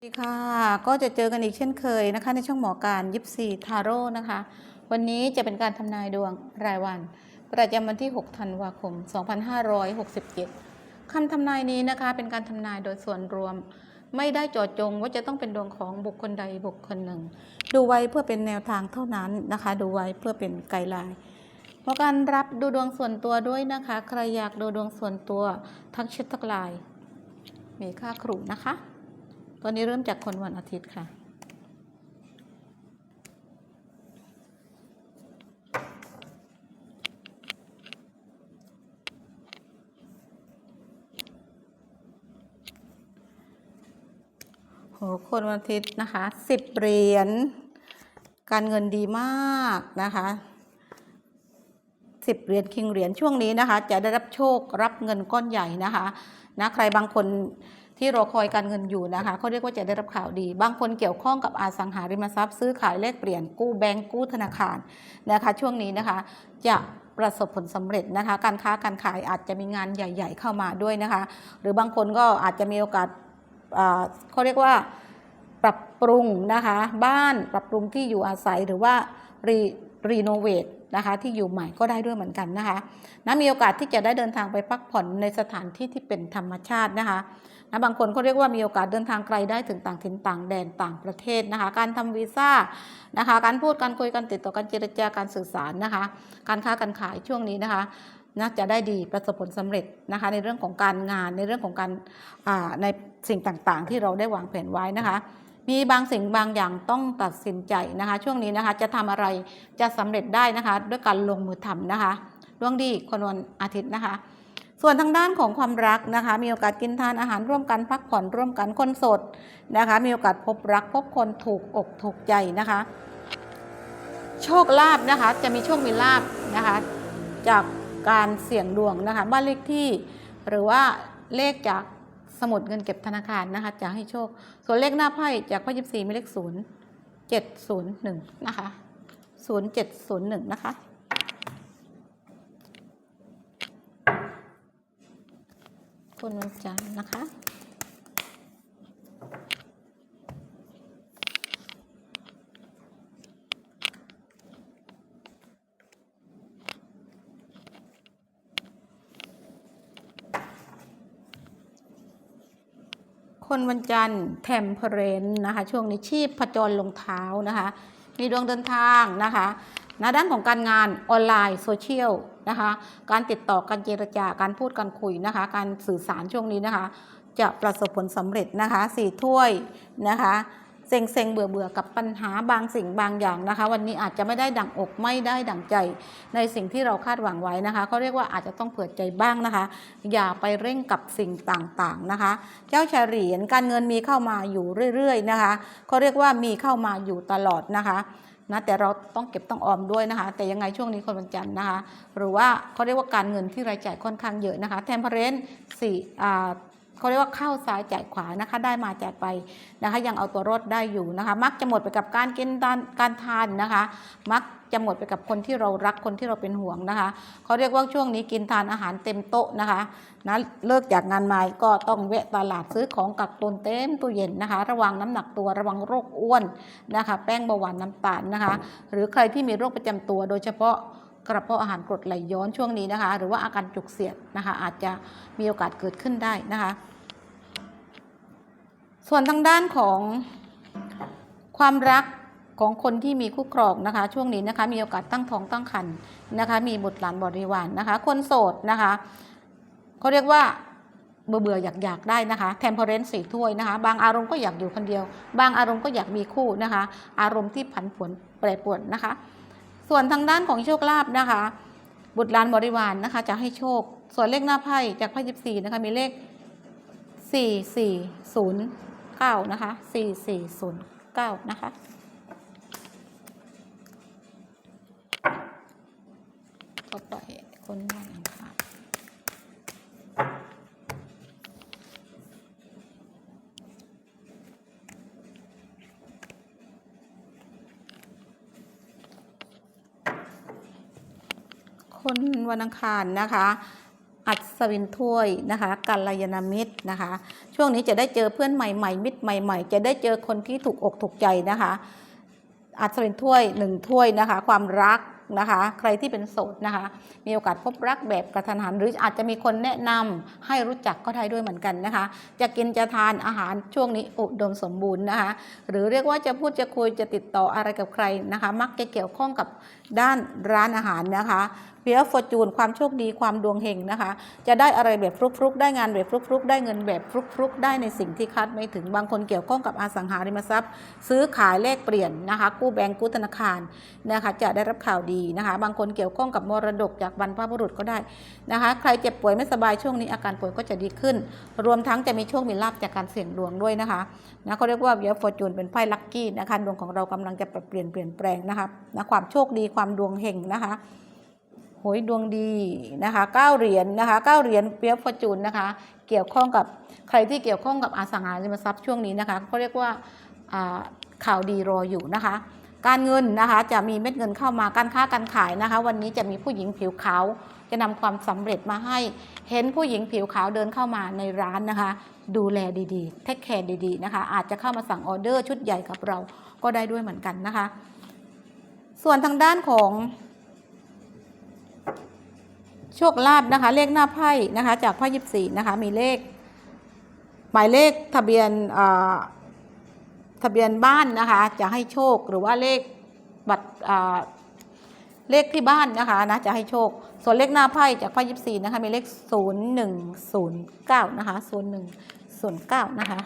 สวัสดีค่ะ ก็จะเจอกันอีกเช่นเคยนะคะ ในช่องหมอการยิปซีทาโร่นะคะ วันนี้จะเป็นการทำนายดวงรายวัน ประจำวันที่ 6 ธันวาคม 2567 คำทำนายนี้นะคะ เป็นการทำนายโดยส่วนรวม ไม่ได้จาะจงว่าจะต้องเป็นดวงของบุคคลใดบุคคลหนึ่ง ดูไว้เพื่อเป็นแนวทางเท่านั้นนะคะ ดูไว้เพื่อเป็นไกด์ไลน์เพราะการรับดูดวงส่วนตัวด้วยนะคะ ใครอยากดูดวงส่วนตัวทักแชททักไลน์มีค่าครูนะคะ ตอนนี้เริ่มจากคนวันอาทิตย์ค่ะ โห คนวันอาทิตย์นะคะสิบเหรียญ การเงินดีมากนะคะสิบเหรียญคิงเหรียญช่วงนี้นะคะ จะได้รับโชครับเงินก้อนใหญ่นะคะนะใครบางคน ที่รอคอยการเงินอยู่นะคะเขาเรียกว่าจะได้รับข่าวดี บางคนเกี่ยวข้องกับอาสังหาริมทรัพย์ ซื้อขายแลกเปลี่ยนกู้แบงก์กู้ธนาคารนะคะช่วงนี้นะคะ จะประสบผลสำเร็จนะคะ การค้าการขายอาจจะมีงานใหญ่ ๆ เข้ามาด้วยนะคะ หรือบางคนก็อาจจะมีโอกาสเขาเรียกว่าปรับปรุงนะคะ บ้านปรับปรุงที่อยู่อาศัยหรือว่ารีรีโนเวทนะคะที่อยู่ใหม่ก็ได้ด้วยเหมือนกันนะคะนะมีโอกาสที่จะได้เดินทางไปพักผ่อนในสถานที่ที่เป็นธรรมชาตินะคะ นะบางคนเขาเรียกว่ามีโอกาสเดินทางไกลได้ถึงต่างถิ่นต่างแดนต่างประเทศนะคะ การทำวีซ่านะคะ การพูดการคุยการติดต่อการเจรจาการสื่อสารนะคะ การค้าการขายช่วงนี้นะคะนะจะได้ดีประสบผลสำเร็จนะคะในเรื่องของการงานในเรื่องของการในสิ่งต่างๆ ที่เราได้วางแผนไว้นะคะ มีบางสิ่งบางอย่างต้องตัดสินใจนะคะ ช่วงนี้นะคะจะทำอะไรจะสำเร็จได้นะคะ ด้วยการลงมือทำนะคะดวงดีคนวันอาทิตย์นะคะ ส่วนทางด้านของความรักนะคะ มีโอกาสกินทานอาหารร่วมกันพักผ่อนร่วมกันคนสดนะคะ มีโอกาสพบรักพบคนถูกอกถูกใจนะคะ โชคลาภนะคะ จะมีโชคมีลาภนะคะ จากการเสี่ยงดวงนะคะ บ้านเลขที่ หรือว่าเลขจากสมุดเงินเก็บธนาคารนะคะจะให้โชค ส่วนเลขหน้าไพ่จากไพ่ยิบสี่มีเลขศูนย์เจ็ดศูนย์หนึ่งนะคะศูนย์เจ็ดศูนย์หนึ่งนะคะ คนวันจันทร์นะคะ คนวันจันทร์แทมเพเรนนะคะ ช่วงนี้ชีพผจรลงเท้านะคะ มีดวงเดินทางนะคะ ในด้านของการงานออนไลน์โซเชียลนะคะการติดต่อการเจรจาการพูดการคุยนะคะ การสื่อสารช่วงนี้นะคะ จะประสบผลสำเร็จนะคะสี่ถ้วยนะคะเซ็งเซ็งเบื่อเบื่อกับปัญหาบางสิ่งบางอย่างนะคะ วันนี้อาจจะไม่ได้ดั่งอกไม่ได้ดั่งใจ ในสิ่งที่เราคาดหวังไว้นะคะเขาเรียกว่าอาจจะต้องเผื่อใจบ้างนะคะ อย่าไปเร่งกับสิ่งต่างๆนะคะ เจ้าชาเหรียญการเงินมีเข้ามาอยู่เรื่อย ๆ นะคะเขาเรียกว่ามีเข้ามาอยู่ตลอดนะคะ นะแต่เราต้องเก็บต้องออมด้วยนะคะ แต่ยังไงช่วงนี้คนวันจันทร์นะคะ หรือว่าเขาเรียกว่าการเงินที่รายจ่ายค่อนข้างเยอะนะคะแทมเพเรนสี่อ่าเขาเรียกว่าเข้าซ้ายจ่ายขวานะคะ ได้มาจ่ายไปนะคะ ยังเอาตัวรอดได้อยู่นะคะ มักจะหมดไปกับการกินการทานนะคะ มัก จะหมดไปกับคนที่เรารักคนที่เราเป็นห่วงนะคะเขาเรียกว่าช่วงนี้กินทานอาหารเต็มโต๊ะนะคะนะเลิกจากงานมาก็ต้องแวะตลาดซื้อของกักตุนเต็มตู้เย็นนะคะ ระวังน้ำหนักตัวระวังโรคอ้วนนะคะ แป้งเบาหวานน้ำตาลนะคะ หรือใครที่มีโรคประจำตัวโดยเฉพาะกระเพาะอาหารกรดไหลย้อนช่วงนี้นะคะ หรือว่าอาการจุกเสียดนะคะ อาจจะมีโอกาสเกิดขึ้นได้นะคะ ส่วนทางด้านของความรัก ของคนที่มีคู่ครองนะคะ ช่วงนี้นะคะ มีโอกาสตั้งท้องตั้งครรภ์นะคะ มีบุตรหลานบริวารนนะคะ คนโสดนะคะเขาเรียกว่าเบื่อเบื่ออยากอยากได้นะคะเทมเพอเรนซ์สี่ถ้วยนะคะ บางอารมณ์ก็อยากอยู่คนเดียว บางอารมณ์ก็อยากมีคู่นะคะ อารมณ์ที่ผันผวนแปรปรวนนะคะ ส่วนทางด้านของโชคลาภนะคะ บุตรหลานบริวารนนะคะ จะให้โชค ส่วนเลขหน้าไพ่จากไพ่ยิบสี่นะคะมีเลขสี่สี่ศูนย์เก้านะคะสี่สี่ศูนย์เก้านะคะ ต่อไปคนวันอังคารคนวันอังคารนะคะ อัศวินถ้วยนะคะกัลยาณมิตรนะคะ ช่วงนี้จะได้เจอเพื่อนใหม่ๆ มิตรใหม่ ๆ จะได้เจอคนที่ถูกอกถูกใจนะคะ อัศวินถ้วยหนึ่งถ้วยนะคะ ความรัก นะคะ ใครที่เป็นโสดนะคะ มีโอกาสพบรักแบบกระทันหัน หรืออาจจะมีคนแนะนำให้รู้จักก็ได้ด้วยเหมือนกันนะคะ จะกินจะทานอาหารช่วงนี้อุดมสมบูรณ์นะคะ หรือเรียกว่าจะพูดจะคุยจะติดต่ออะไรกับใครนะคะ มักจะเกี่ยวข้องกับ ด้านร้านอาหารนะคะเพียฟอร์จูนความโชคดีความดวงเฮงนะคะ จะได้อะไรแบบฟลุกๆ ได้งานแบบฟลุกๆ ได้เงินแบบฟลุกๆ ได้ในสิ่งที่คาดไม่ถึงบางคนเกี่ยวข้องกับอสังหาริมทรัพย์ ซื้อขายแลกเปลี่ยนนะคะ กู้แบงก์กู้ธนาคารนะคะจะได้รับข่าวดีนะคะ บางคนเกี่ยวข้องกับมรดกจากบรรพบุรุษก็ได้นะคะ ใครเจ็บป่วยไม่สบายช่วงนี้อาการป่วยก็จะดีขึ้น รวมทั้งจะมีโชคมีลาภจากการเสี่ยงดวงด้วยนะคะนะเขาเรียกว่าเวียฟอร์จูนเป็นไพ่ลัคกี้นะคะดวงของเรากำลังจะปรับเปลี่ยนเปลี่ยนแปลงนะคะนะความโชคดีความดวงเฮงนะคะโหยดวงดีนะคะเก้าเหรียญนะคะเก้าเหรียญเปียฟอร์จูนนะคะ เกี่ยวข้องกับใครที่เกี่ยวข้องกับอสังหาริมทรัพย์ช่วงนี้นะคะเขาเรียกว่าข่าวดีรออยู่นะคะ การเงินนะคะจะมีเม็ดเงินเข้ามาการค้าการขายนะคะ วันนี้จะมีผู้หญิงผิวขาวจะนำความสำเร็จมาให้ เห็นผู้หญิงผิวขาวเดินเข้ามาในร้านนะคะ ดูแลดีๆเทคแคร์ดีๆนะคะ อาจจะเข้ามาสั่งออเดอร์ชุดใหญ่กับเราก็ได้ด้วยเหมือนกันนะคะ ส่วนทางด้านของโชคลาภนะคะ เลขหน้าไพ่นะคะ จากไพ่ยิบสี่นะคะ มีเลข หมายเลขทะเบียนอ่าทะเบียนบ้านนะคะ จะให้โชคหรือว่าเลขบัตรอ่าเลขที่บ้านนะคะนะจะให้โชค ส่วนเลขหน้าไพ่จากไพ่ยิบสี่นะคะ มีเลขศูนย์หนึ่งศูนย์เก้านะคะศูนย์หนึ่งศูนย์เก้านะคะ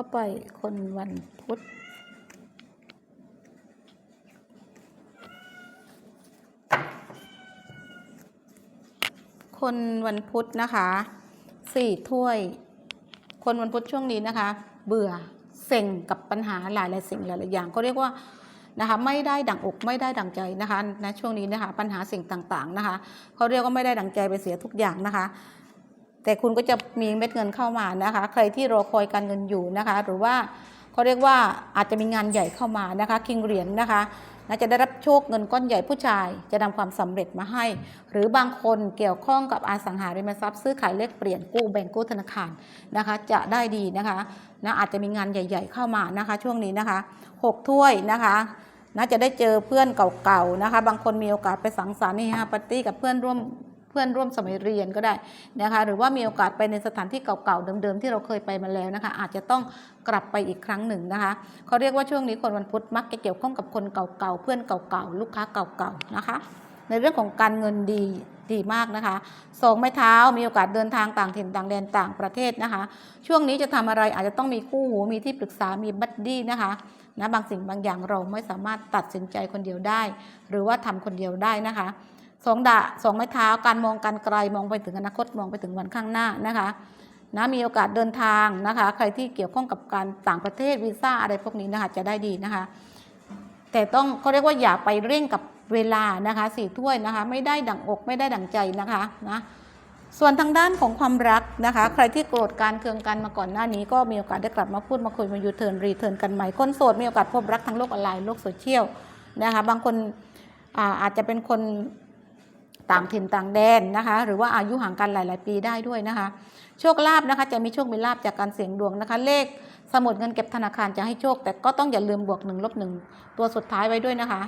ต่อไปคนวันพุธคนวันพุธนะคะสี่ถ้วย คนวันพุธช่วงนี้นะคะ เบื่อเซ็งกับปัญหาหลายหลายสิ่งหลายๆอย่างก็เรียกว่านะคะไม่ได้ดังอกไม่ได้ดังใจนะคะนะช่วงนี้นะคะปัญหาสิ่งต่างๆนะคะเขาเรียกว่าไม่ได้ดังใจไปเสียทุกอย่างนะคะ แต่คุณก็จะมีเม็ดเงินเข้ามานะคะ ใครที่รอคอยการเงินอยู่นะคะ หรือว่าเขาเรียกว่าอาจจะมีงานใหญ่เข้ามานะคะคิงเหรียญนะคะน่าจะได้รับโชคเงินก้อนใหญ่ผู้ชาย จะนำความสำเร็จมาให้ หรือบางคนเกี่ยวข้องกับอสังหาริมทรัพย์ซื้อขายเลขเปลี่ยนกู้แบ่งกู้ธนาคารนะคะ จะได้ดีนะคะนะอาจจะมีงานใหญ่ ๆ เข้ามานะคะ ช่วงนี้นะคะหกถ้วยนะคะน่าจะได้เจอเพื่อนเก่าๆนะคะ บางคนมีโอกาสไปสังสรรค์นี่ฮะปาร์ตี้กับเพื่อนร่วม เพื่อนร่วมสมัยเรียนก็ได้นะคะหรือว่ามีโอกาสไปในสถานที่เก่าๆเดิมๆที่เราเคยไปมาแล้วนะคะอาจจะต้องกลับไปอีกครั้งหนึ่งนะคะเขาเรียกว่าช่วงนี้คนวันพุธมักจะเกี่ยวข้องกับคนเก่าๆเพื่อนเก่าๆลูกค้าเก่าๆนะคะ ในเรื่องของการเงินดีดีมากนะคะสองไม้เท้ามีโอกาสเดินทางต่างถิ่นต่างแดนต่างประเทศนะคะ ช่วงนี้จะทำอะไรอาจจะต้องมีคู่หูมีที่ปรึกษามีบัดดี้นะคะนะบางสิ่งบางอย่างเราไม่สามารถตัดสินใจคนเดียวได้ หรือว่าทำคนเดียวได้นะคะ สองดาสองไม้เท้าการมองการไกลมองไปถึงอนาคตมองไปถึงวันข้างหน้านะคะนะมีโอกาสเดินทางนะคะ ใครที่เกี่ยวข้องกับการต่างประเทศวีซ่าอะไรพวกนี้นะคะจะได้ดีนะคะ แต่ต้องเขาเรียกว่าอย่าไปเร่งกับเวลานะคะสี่ถ้วยนะคะ ไม่ได้ดั่งอกไม่ได้ดั่งใจนะคะนะส่วนทางด้านของความรักนะคะ ใครที่โกรธการเคืองกันมาก่อนหน้านี้ ก็มีโอกาสได้กลับมาพูดมาคุยมายูเทิร์นรีเทิร์นกันใหม่คนโสดมีโอกาสพบรักทางโลกออนไลน์โลกโซเชียลนะคะบางคนอาอาจจะเป็นคน ต่างถิ่นต่างแดนนะคะ หรือว่าอายุห่างกันหลาย ๆ ปีได้ด้วยนะคะ โชคลาภนะคะ จะมีโชคมีลาภจากการเสี่ยงดวงนะคะ เลขสมุดเงินเก็บธนาคารจะให้โชค แต่ก็ต้องอย่าลืมบวกหนึ่งลบหนึ่งตัวสุดท้ายไว้ด้วยนะคะ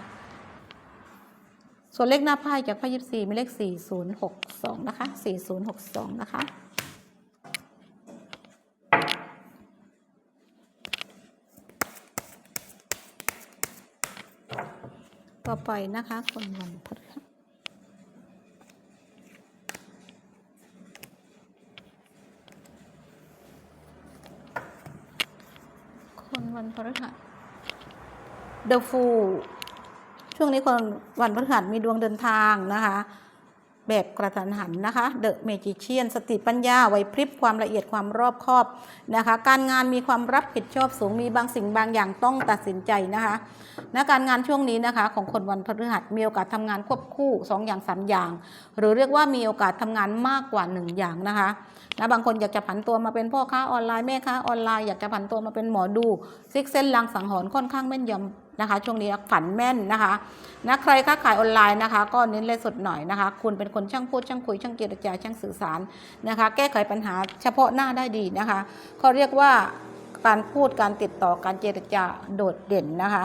ส่วนเลขหน้าไพ่จากไพ่ยิบสี่มีเลขสี่ศูนย์หกสองนะคะสี่ศูนย์หกสองนะคะต่อไปนะคะคนวันพฤหัส คนวัน พฤหัส The Fool ช่วงนี้คนวันพฤหัสมีดวงเดินทางนะคะ แบบกระทันหันนะคะเดอะเมจิเชียนสติปัญญาไหวพริบความละเอียดความรอบคอบนะคะ การงานมีความรับผิดชอบสูงมีบางสิ่งบางอย่างต้องตัดสินใจนะคะนะการงานช่วงนี้นะคะ ของคนวันพฤหัสมีโอกาสทำงานควบคู่สองอย่างสามอย่าง หรือเรียกว่ามีโอกาสทำงานมากกว่าหนึ่งอย่างนะคะนะบางคนอยากจะผันตัวมาเป็นพ่อค้าออนไลน์แม่ค้าออนไลน์อยากจะผันตัวมาเป็นหมอดูซิกเซนลังสังหรณ์ค่อนข้างแม่นยำ นะคะ ช่วงนี้ฝันแม่นนะคะนะใครค้าขายออนไลน์นะคะ ก็เน้นเลยสดหน่อยนะคะ คุณเป็นคนช่างพูดช่างคุยช่างเจรจาช่างสื่อสารนะคะ แก้ไขปัญหาเฉพาะหน้าได้ดีนะคะเขาเรียกว่าการพูดการติดต่อการเจรจาโดดเด่นนะคะ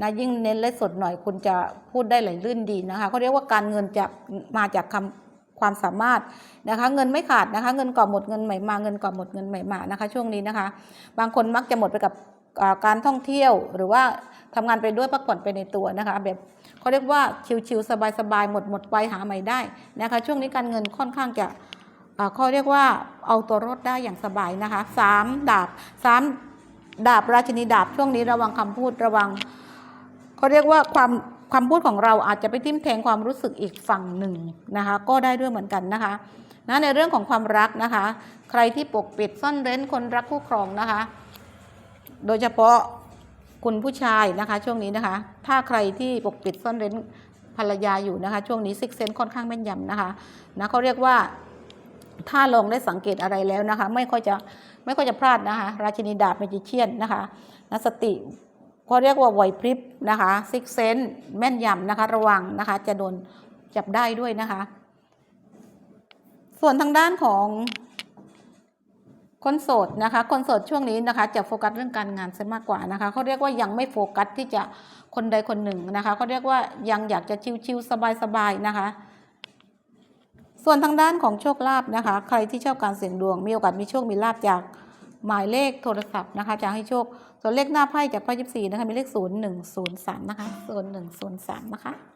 นะยิ่งเน้นเลยสดหน่อยคุณจะพูดได้ไหลลื่นดีนะคะเขาเรียกว่าการเงินจะมาจากคำความสามารถนะคะเงินไม่ขาดนะคะ เงินก่อหมดเงินใหม่มาเงินก่อหมดเงินใหม่มานะคะ ช่วงนี้นะคะ บางคนมักจะหมดไปกับการท่องเที่ยวหรือว่า ทำงานไปด้วยพักผ่อนไปในตัวนะคะแบบเขาเรียกว่าชิวๆสบายๆหมดหมดไปหาใหม่ได้นะคะช่วงนี้การเงินค่อนข้างจะอ่าเขาเรียกว่าเอาตัวรอดได้อย่างสบายนะคะสามดาบสามดาบราชินีดาบช่วงนี้ระวังคำพูดระวังเขาเรียกว่าความคำพูดของเราอาจจะไปทิ่มแทงความรู้สึกอีกฝั่งหนึ่งนะคะก็ได้ด้วยเหมือนกันนะคะนะในเรื่องของความรักนะคะ ใครที่ปกปิดซ่อนเร้นคนรักคู่ครองนะคะ โดยเฉพาะ คุณผู้ชายนะคะ ช่วงนี้นะคะ ถ้าใครที่ปกปิดซ่อนเร้นภรรยาอยู่นะคะ ช่วงนี้ซิกเซนค่อนข้างแม่นยำนะคะนะเขาเรียกว่าถ้าลองได้สังเกตอะไรแล้วนะคะ ไม่ค่อยจะไม่ค่อยจะพลาดนะคะ ราชินีดาบเมจิเชียนนะคะนะสติก็เรียกว่าไหวพริบนะคะซิกเซนแม่นยำนะคะ ระวังนะคะ จะโดนจับได้ด้วยนะคะ ส่วนทางด้านของ คนโสดนะคะ คนโสดช่วงนี้นะคะจะโฟกัสเรื่องการงานซะมากกว่านะคะเขาเรียกว่ายังไม่โฟกัสที่จะคนใดคนหนึ่งนะคะเขาเรียกว่ายังอยากจะชิวๆสบายๆนะคะ ส่วนทางด้านของโชคลาภนะคะ ใครที่ชอบการเสี่ยงดวง มีโอกาสมีโชคมีลาภจากหมายเลขโทรศัพท์นะคะจะให้โชคส่วนเลขหน้าไพ่จากไพ่ยิบสี่นะคะมีเลขศูนย์หนึ่งศูนย์สามนะคะศูนย์หนึ่งศูนย์สามนะคะ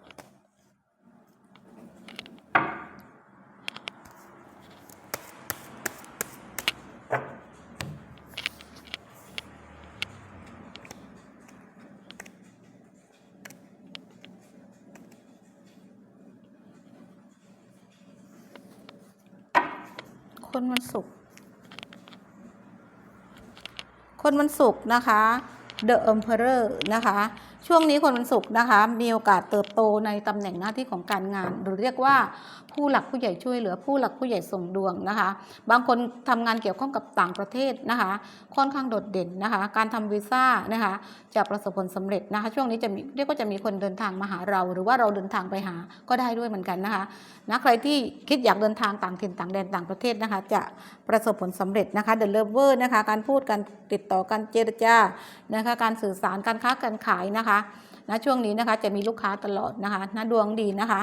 คนวันศุกร์คนวันศุกร์นะคะ The Emperor นะคะ ช่วงนี้คนวันศุกร์นะคะ มีโอกาสเติบโตในตำแหน่งหน้าที่ของการงาน หรือเรียกว่า ผู้หลักผู้ใหญ่ช่วยเหลือผู้หลักผู้ใหญ่ส่งดวงนะคะ บางคนทำงานเกี่ยวข้องกับต่างประเทศนะคะ ค่อนข้างโดดเด่นนะคะ การทำวีซ่านะคะจะประสบผลสำเร็จนะคะ ช่วงนี้จะมีเรียกว่าจะมีคนเดินทางมาหาเรา หรือว่าเราเดินทางไปหาก็ได้ด้วยเหมือนกันนะคะนะใครที่คิดอยากเดินทางต่างถิ่นต่างแดนต่างประเทศนะคะ จะประสบผลสำเร็จนะคะ The Lover นะคะ การพูดการติดต่อการเจรจานะคะ การสื่อสารการค้าการขายนะคะ นะช่วงนี้นะคะจะมีลูกค้าตลอดนะคะนะดวงดีนะคะ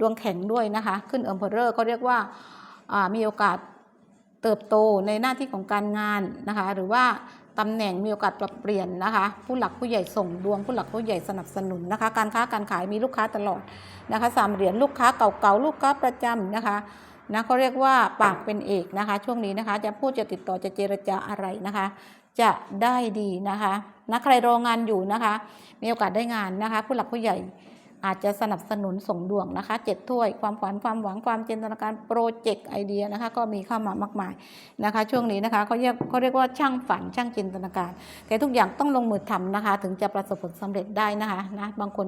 ดวงแข็งด้วยนะคะ ขึ้นเอ็มเพอเรอร์ก็เรียกว่าอ่ามีโอกาสเติบโตในหน้าที่ของการงานนะคะ หรือว่าตำแหน่งมีโอกาสปรับเปลี่ยนนะคะ ผู้หลักผู้ใหญ่ส่งดวงผู้หลักผู้ใหญ่สนับสนุนนะคะ การค้าการขายมีลูกค้าตลอดนะคะสามเหรียญลูกค้าเก่าๆลูกค้าประจำนะคะนะเขาเรียกว่าปากเป็นเอกนะคะ ช่วงนี้นะคะ จะพูดจะติดต่อจะเจรจาอะไรนะคะ จะได้ดีนะคะนะใครรองานอยู่นะคะ มีโอกาสได้งานนะคะ ผู้หลักผู้ใหญ่อาจจะสนับสนุนส่งดวงนะคะเจ็ดถ้วย ความฝันความหวังความจินตนาการโปรเจกต์ไอเดียนะคะ ก็มีเข้ามามากมายนะคะ ช่วงนี้นะคะเขาเรียกเขาเรียกว่าช่างฝันช่างจินตนาการ แต่ทุกอย่างต้องลงมือทำนะคะ ถึงจะประสบผลสำเร็จได้นะคะนะบางคน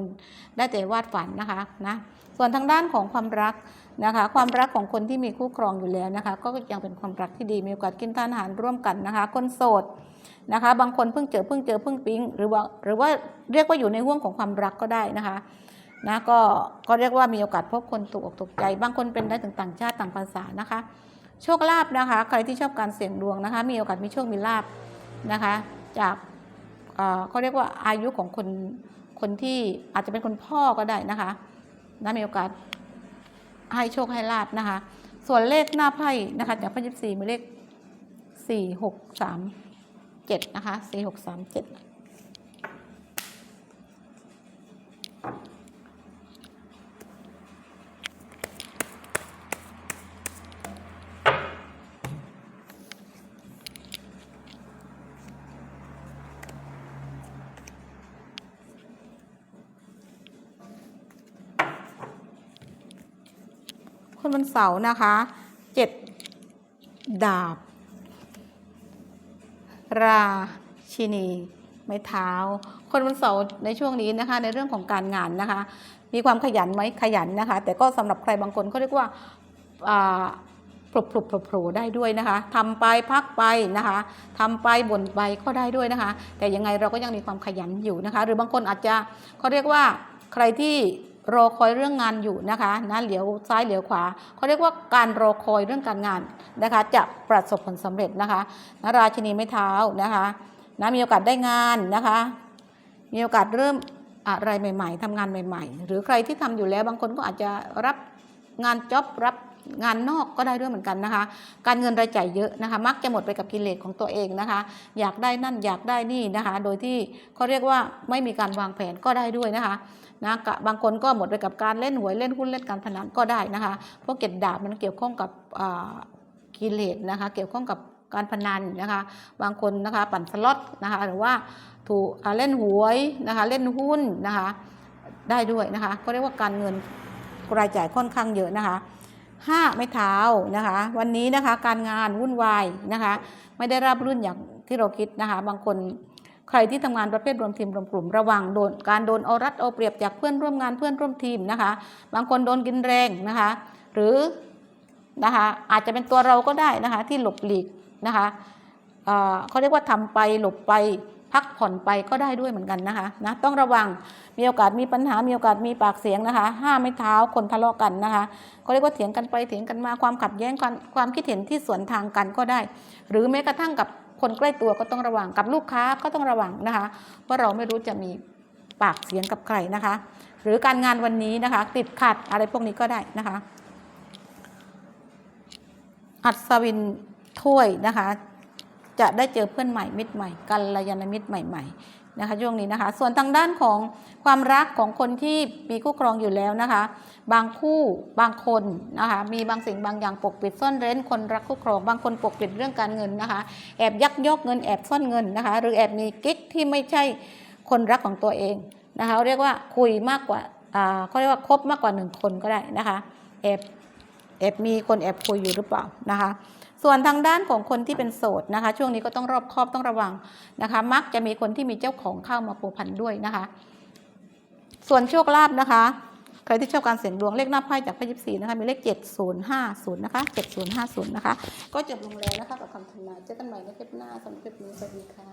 ได้แต่วาดฝันนะคะนะส่วนทางด้านของความรัก นะคะ ความรักของคนที่มีคู่ครองอยู่แล้วนะคะ ก็ยังเป็นความรักที่ดีมีโอกาสกินทานอาหารร่วมกันนะคะ คนโสดนะคะ บางคนเพิ่งเจอเพิ่งเจอเพิ่งปิ๊งหรือว่าหรือว่าเรียกว่าอยู่ในห่วงของความรักก็ได้นะคะนะก็ก็เรียกว่ามีโอกาสพบคนถูกอกถูกใจ บางคนเป็นได้ถึงต่างชาติต่างภาษานะคะ โชคลาภนะคะ ใครที่ชอบการเสี่ยงดวงนะคะ มีโอกาสมีโชคมีลาภนะคะ จากเอ่อเขาเรียกว่าอายุของคนคนที่อาจจะเป็นคนพ่อก็ได้นะคะนะมีโอกาส ให้โชคให้ลาบนะคะ ส่วนเลขหน้าไพ่นะคะจากไพ่ยิบสี่มีเลขสี่หกสามเจ็ดนะคะสี่หกสามเจ็ด วันเสาร์นะคะเจ็ดดาบ ราชินี ไม้เท้า คนวันเสาร์ในช่วงนี้นะคะ ในเรื่องของการงานนะคะ มีความขยันไหมขยันนะคะ แต่ก็สำหรับใครบางคนเขาเรียกว่าอ่าปลุบปลุบโผล่ได้ด้วยนะคะทำไปพักไปนะคะทำไปบ่นไปก็ได้ด้วยนะคะ แต่ยังไงเราก็ยังมีความขยันอยู่นะคะ หรือบางคนอาจจะเขาเรียกว่าใครที่ รอคอยเรื่องงานอยู่นะคะนะเหลียวซ้ายเหลียวขวาเขาเรียกว่าการรอคอยเรื่องการงานนะคะ จะประสบผลสำเร็จนะคะนะราชินีไม้เท้านะคะนะมีโอกาสได้งานนะคะ มีโอกาสเริ่มอะไรใหม่ ๆทำงานใหม่ ๆ หรือใครที่ทำอยู่แล้วบางคนก็อาจจะรับงานจ็อบรับงานนอกก็ได้ด้วยเหมือนกันนะคะ การเงินรายจ่ายเยอะนะคะ มักจะหมดไปกับกิเลสของตัวเองนะคะ อยากได้นั่นอยากได้นี่นะคะ โดยที่เขาเรียกว่าไม่มีการวางแผนก็ได้ด้วยนะคะ นะบางคนก็หมดไปกับการเล่นหวยเล่นหุ้นเล่นการพนันก็ได้นะคะเพราะเก็บดาบมันเกี่ยวข้องกับกิเลสนะคะเกี่ยวข้องกับการพนันนะคะบางคนนะคะปั่นสล็อตนะคะหรือว่าถูกเล่นหวยนะคะเล่นหุ้นนะคะได้ด้วยนะคะก็เรียกว่าการเงินรายจ่ายค่อนข้างเยอะนะคะห้าไม่เท้านะคะวันนี้นะคะการงานวุ่นวายนะคะไม่ได้รับรุ่นอย่างที่เราคิดนะคะบางคน ใครที่ทำงานประเภทรวมทีมรวมกลุ่มระวังโดนการโดนเอารัดเอาเปรียบจากเพื่อนร่วมงานเพื่อนร่วมทีมนะคะ บางคนโดนกินแรงนะคะ หรือนะคะอาจจะเป็นตัวเราก็ได้นะคะที่หลบหลีกนะคะเเขาเรียกว่าทำไปหลบไปพักผ่อนไปก็ได้ด้วยเหมือนกันนะคะนะต้องระวังมีโอกาสมีปัญหา มีโอกาสมีปากเสียงนะคะ ห้ามไม่เท้าคนทะเลาะกันนะคะเขาเรียกว่าเถียงกันไปเถียงกันมาความขัดแย้งความความคิดเห็นที่สวนทางกันก็ได้ หรือแม้กระทั่งกับ คนใกล้ตัวก็ต้องระวังกับลูกค้าก็ต้องระวังนะคะว่าเราไม่รู้จะมีปากเสียงกับใครนะคะ หรือการงานวันนี้นะคะ ติดขัดอะไรพวกนี้ก็ได้นะคะ อัศวินถ้วยนะคะ จะได้เจอเพื่อนใหม่มิตรใหม่กัลยาณมิตรใหม่ ๆ นะคะช่วงนี้นะคะ ส่วนทางด้านของความรักของคนที่มีคู่ครองอยู่แล้วนะคะ บางคู่บางคนนะคะมีบางสิ่งบางอย่างปกปิดซ่อนเร้นคนรักคู่ครอง บางคนปกปิดเรื่องการเงินนะคะ แอบยักยอกเงินแอบซ่อนเงินนะคะ หรือแอบมีกิ๊กที่ไม่ใช่คนรักของตัวเองนะคะเรียกว่าคุยมากกว่าอ่าเขาเรียกว่าคบมากกว่าหนึ่งคนก็ได้นะคะแอบแอบมีคนแอบคุยอยู่หรือเปล่านะคะ ส่วนทางด้านของคนที่เป็นโสดนะคะ ช่วงนี้ก็ต้องรอบคอบต้องระวังนะคะ มักจะมีคนที่มีเจ้าของเข้ามาผัวพันด้วยนะคะ ส่วนโชคลาภนะคะใครที่ชอบการเสี่ยงดวงเลขหน้าไพ่จากไพ่ยิปซีนะคะมีเลข7050นะคะ7050นะคะ ก็จบลงแล้วนะคะกับคำทำนายเจอกันใหม่ในคลิปหน้าสำหรับคลิปนี้สวัสดีค่ะ